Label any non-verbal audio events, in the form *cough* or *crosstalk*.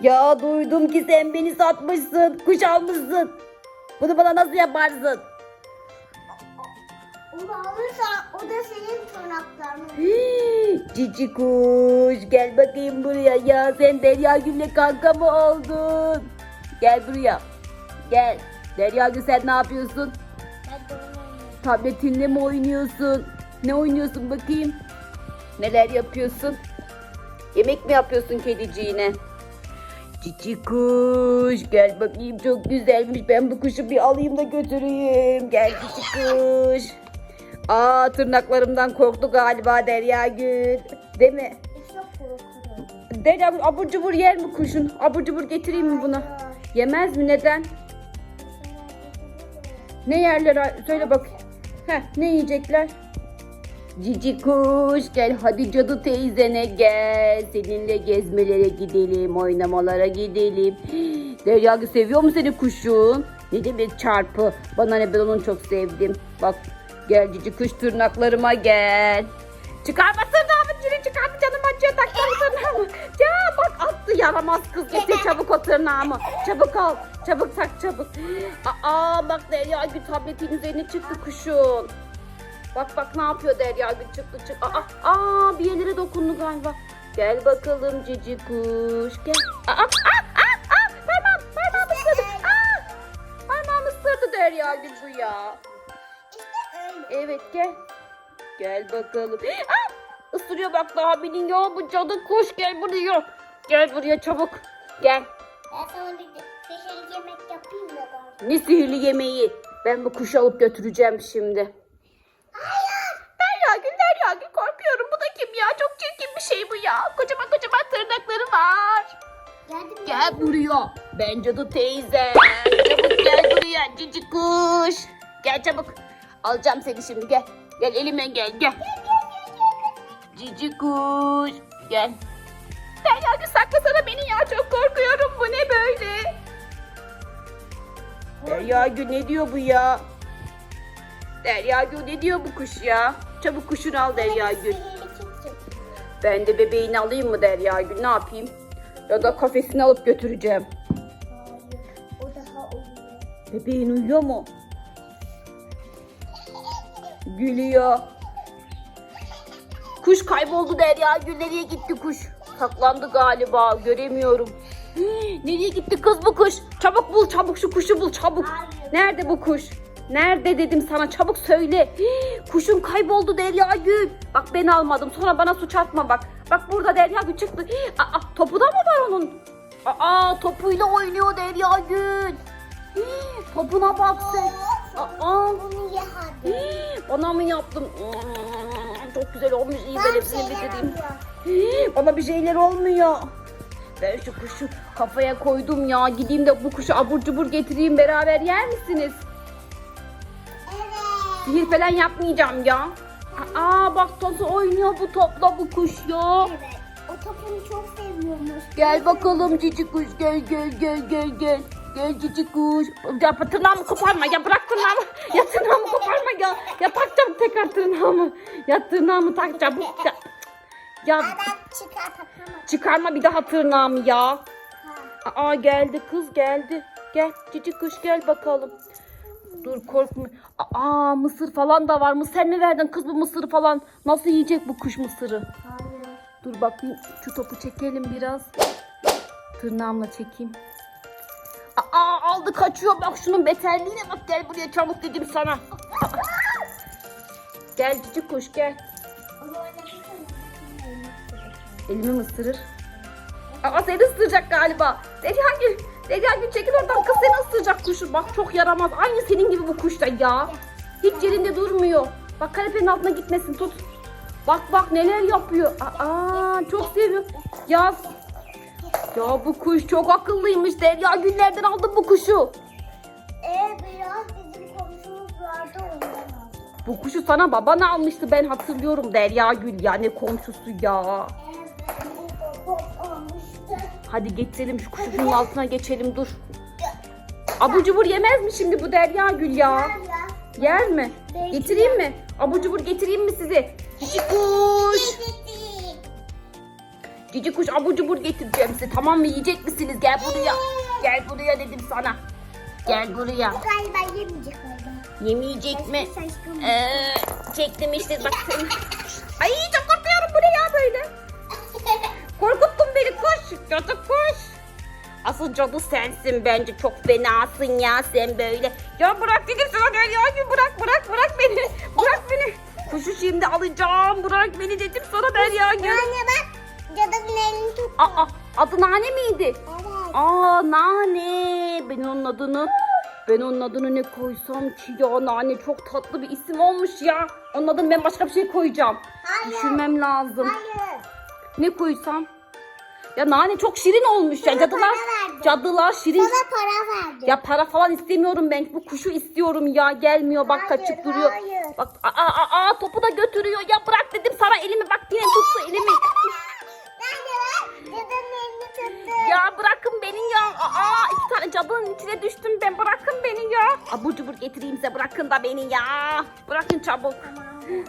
Ya duydum ki sen beni satmışsın. Kuş almışsın. Bunu bana nasıl yaparsın? Onu alırsan o da senin tırnakların. Cici kuş gel bakayım buraya ya sen Derya Gül'le kanka mı oldun? Gel buraya. Gel. Derya Gül sen ne yapıyorsun? Tabletinle mi oynuyorsun? Ne oynuyorsun bakayım? Neler yapıyorsun? Yemek mi yapıyorsun kediciğine? Cici kuş gel bakayım çok güzelmiş. Ben bu kuşu bir alayım da götüreyim. Gel cici kuş. Aa tırnaklarımdan korktu galiba Derya Gül. Değil mi? Derya Gül abur cubur yer mi kuşun? Abur cubur getireyim mi buna? Yemez mi? Neden? Ne yerler? Söyle bak. Heh, ne yiyecekler? Cici kuş gel hadi cadı teyzene gel. Seninle gezmelere gidelim, oynamalara gidelim. *gasps* Derya seviyor mu seni kuşun? Ne demek çarpı? Bana ne ben onu çok sevdim. Bak gel cici kuş tırnaklarıma gel. Çıkarma tırnağımı Ciri çıkarma canım acıyor taktım tırnağımı. *laughs* Ya bak attı yaramaz kız getir çabuk o tırnağımı. Çabuk al çabuk tak çabuk. *gasps* Aa bak Derya Gül tabletin üzerine çıktı kuşun. Bak bak ne yapıyor Derya Gül çıktı çık. Aa, aa bir yerlere dokundu galiba. Gel bakalım cici kuş gel. Aa, aa, aa, aa, parmağım parmağım ısırdı. Aa, parmağım ısırdı Derya Gül bu ya. Evet gel. Gel bakalım. Aa, ısırıyor bak daha bilin ya bu cadı kuş gel buraya. Gel buraya çabuk. Gel. Ben sana bir köşeli yemek yapayım ben? Ne sihirli yemeği. Ben bu kuşu alıp götüreceğim şimdi. Hayır. Derya Gül, Derya Gül korkuyorum. Bu da kim ya? Çok çirkin bir şey bu ya. Kocaman kocaman tırnakları var. Geldim. Gel buraya. Ben cadı teyze. Çabuk gel buraya cici kuş. Gel çabuk. Alacağım seni şimdi gel. Gel elime gel gel. Cici kuş. Gel. Derya Gül saklasana beni ya. Çok korkuyorum. Bu ne böyle? Derya Gül ne diyor bu ya? Derya Gül ne diyor bu kuş ya? Çabuk kuşunu al Derya Gül. Ben de bebeğini alayım mı Derya Gül? Ne yapayım? Ya da kafesini alıp götüreceğim. Hayır. O daha uyuyor. Bebeğin uyuyor mu? Gülüyor. Kuş kayboldu Derya Gül. Nereye gitti kuş? Saklandı galiba. Göremiyorum. Hii, *gasps* Nereye gitti kız bu kuş? Çabuk bul çabuk şu kuşu bul çabuk. Nerede bu kuş? Nerede dedim sana çabuk söyle. Hii, Kuşun kayboldu Derya Gül. Bak ben almadım sonra bana suç atma bak. Bak burada Derya Gül çıktı. Hii, Aa, topu da mı var onun? Aa topuyla oynuyor Derya Gül. Hii, Topuna bak sen. Aa, hii, bana mı yaptın? Hmm, Çok güzel olmuş. İyi ben hepsini şeyler bitireyim. Hii, Bana bir şeyler olmuyor. Ben şu kuşu kafaya koydum ya. Gideyim de bu kuşu abur cubur getireyim beraber yer misiniz? Sihir falan yapmayacağım ya. Aa bak nasıl oynuyor bu topla bu kuş ya. Evet. O topunu çok seviyormuş. Gel bakalım cici kuş gel gel gel gel gel. Gel cici kuş. Ya tırnağımı koparma ya bırak tırnağımı. *laughs* Ya tırnağımı koparma ya. Ya takacağım tekrar tırnağımı. Ya tırnağımı tak çabuk. Ya, *laughs* ya çıkar çıkarma bir daha tırnağımı ya. Aa geldi kız geldi. Gel cici kuş gel bakalım. Dur korkma. Aa mısır falan da var mı? Sen ne verdin kız bu mısırı falan? Nasıl yiyecek bu kuş mısırı? Hayır. Dur bakayım şu topu çekelim biraz. Tırnağımla çekeyim. Aa aldı kaçıyor bak şunun beterliğine bak gel buraya çabuk dedim sana. Aa. *laughs* Gel cici kuş gel. Elimi mi ısırır? Aa seni ısıracak galiba. Derya Gül, Derya Gül çekil oradan kız seni ısıracak kuşu. Bak çok yaramaz. Aynı senin gibi bu kuş da ya. Hiç yerinde durmuyor. Bak kanepenin altına gitmesin tut. Bak bak neler yapıyor. Aa çok seviyor. Ya ya bu kuş çok akıllıymış. Derya Güllerden aldım bu kuşu. Ee biraz bizim komşumuz vardı ondan aldım. Bu kuşu sana baban almıştı ben hatırlıyorum Derya Gül ya ne komşusu ya. Hadi geçelim şu kuşun altına geçelim dur. Abur cubur yemez mi şimdi bu Derya Gül ya? Yer mi? Getireyim mi? Abur cubur getireyim mi size? Cici kuş. Cici kuş abur cubur getireceğim size. Tamam mı? Yiyecek misiniz? Gel buraya. Gel buraya dedim sana. Gel buraya. Bu galiba yemeyecek orada. Yemeyecek mi? Ee, çektim işte bak. *laughs* Ay çok Asıl cadı sensin bence. Çok fenasın ya sen böyle. Ya bırak dedim sana gel ya. Bırak bırak bırak beni. Bırak beni. Kuşu şimdi alacağım. Bırak beni dedim sana ben ya. Gel. Anne bak. Cadının elini tut. Aa, adı Nane miydi? Evet. Aa Nane. Ben onun adını ben onun adını ne koysam ki ya Nane çok tatlı bir isim olmuş ya. Onun adını ben başka bir şey koyacağım. Hayır. Düşünmem lazım. Hayır. Ne koysam? Ya Nane çok şirin olmuş ya. Cadılar. Cadılar şirin. Sana para verdim. Ya para falan istemiyorum ben. Bu kuşu istiyorum ya. Gelmiyor bak Hayır, kaçıp duruyor. hayır. Bak aa, aa, aa, topu da götürüyor. Ya bırak dedim sana elimi bak yine tuttu elimi. Ya bırakın beni ya. Aa iki tane cadının içine düştüm ben. Bırakın beni ya. Abur cubur getireyim size bırakın da beni ya. Bırakın çabuk. Tamam.